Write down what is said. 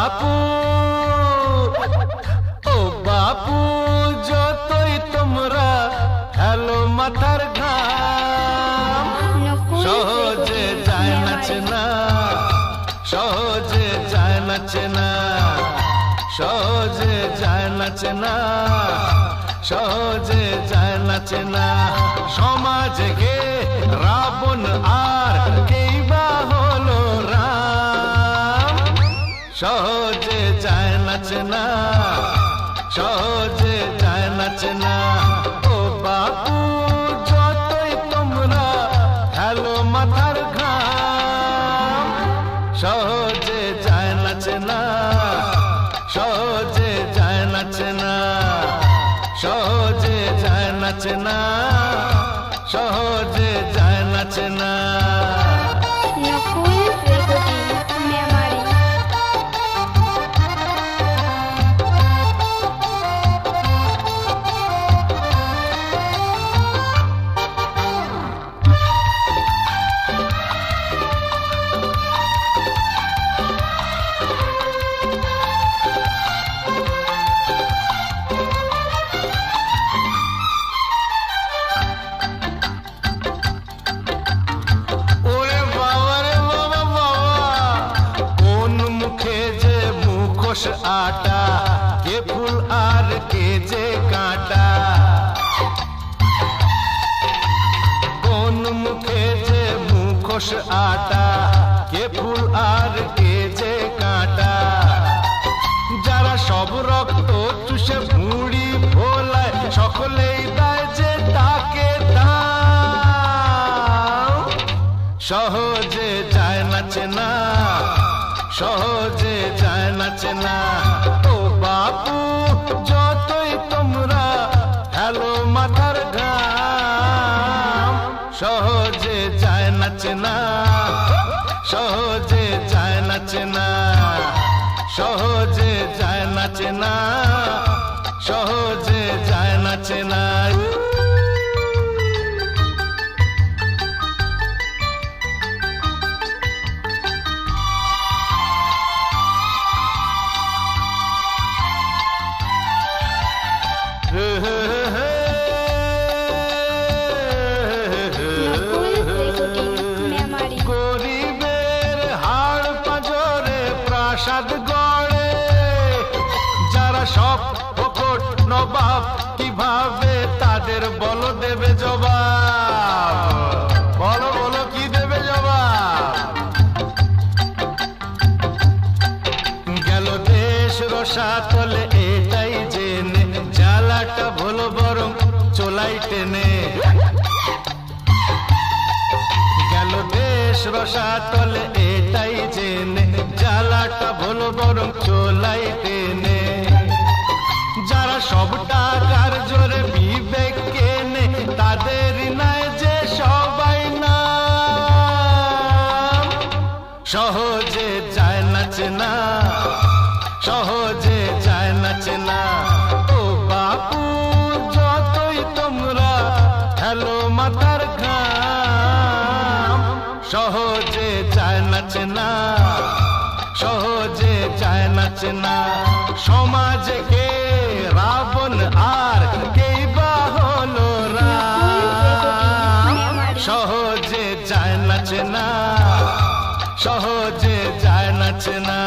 বাপু। ও বাপু, যতই তোমরা হ্যালো মাথার ঘাম, সহজে যায় নাচে না, সহজে যায় নাচে না, সহজে যায় নাচে না, সহজে যায় নাচে না। সমাজকে রাবণ আর সহজে যায় নাচে না সহজে যায় নাচে না ও বাপু, যতই তোমরা হ্যালো মাথার ঘাম, সহজে যায় নাচে না সহজে যায় নাচে না সহজে যায় নাচে না সহজে যায় নাচে না মুখোশ আটা, কে ফুল আর কে যে কাঁটা। কোন মুখে যে মুখোশ আটা, কে ফুল আর কে যে কাঁটা। যারা সব রক্ত চুষে মুড়ি ভোলায় সকলেই দেয় যে তাকে সহজে যায় নাচে না। সহজে যায় না ও বাপু, যতই তোমরা হ্যালো মাথার ঘাম, সহজে যায় না সহজে যায় না সহজে যায় না সহজে যায় না নবাব, কীভাবে তাদের বল দেবে জবাব? বলো বলো, কি দেবে জবাব? গেল দেশ রসাতলে এটাই জেনে জ্বালাটা ভুলো বরং চোলাই টেনে। গেল দেশ রসাতলে এটাই জেনে জ্বালাটা ভুলো বরং চোলাই টেনে। সব টাকার জোরে বিবেক কেনে তাদের নাই যে সবাই না সহজে যায় নাচে না, সহজে যায় নাচে না। ও বাপু, যতই তোমরা হ্যালো মাথার ঘাম। সহজে যায় নাচে না, সহজে যায় নাচে না। সমাজে কে রাবণ আর কেই বা হলো রাম? সহজে যায় নাচে না সহজে যায় নাচে না।